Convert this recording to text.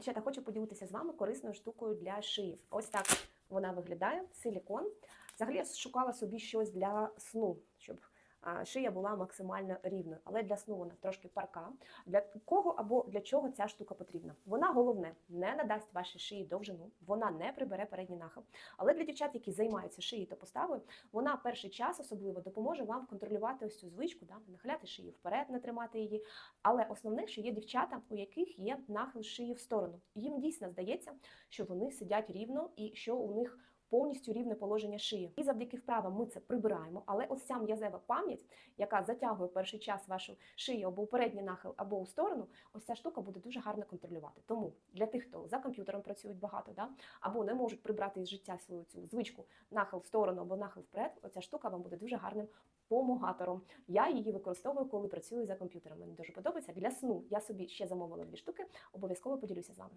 Дівчата, хочу поділитися з вами корисною штукою для шиїв. Ось так вона виглядає, силікон. Взагалі я шукала собі щось для сну, щоб шия була максимально рівною. Але для сну вона трошки парка. Для кого або для чого ця штука потрібна? Вона головне не надасть вашій шиї довжину, вона не прибере передній нахил. Але для дівчат, які займаються шиєю та поставою, вона перший час особливо допоможе вам контролювати ось цю звичку, да, нахиляти шию вперед, не тримати її. Але основне, що є дівчата, у яких є нахил шиї в сторону. Їм дійсно здається, що вони сидять рівно і що у них повністю рівне положення шиї. І завдяки вправам ми це прибираємо. Але ось ця м'язева пам'ять, яка затягує перший час вашу шию або у передній нахил, або у сторону, ось ця штука буде дуже гарно контролювати. Тому для тих, хто за комп'ютером працюють багато, да, або не можуть прибрати із життя свою цю звичку нахил в сторону або нахил вперед, оця штука вам буде дуже гарним помогатором. Я її використовую, коли працюю за комп'ютером. Мені дуже подобається. Для сну я собі ще замовила дві штуки. Обов'язково поділюся з вами.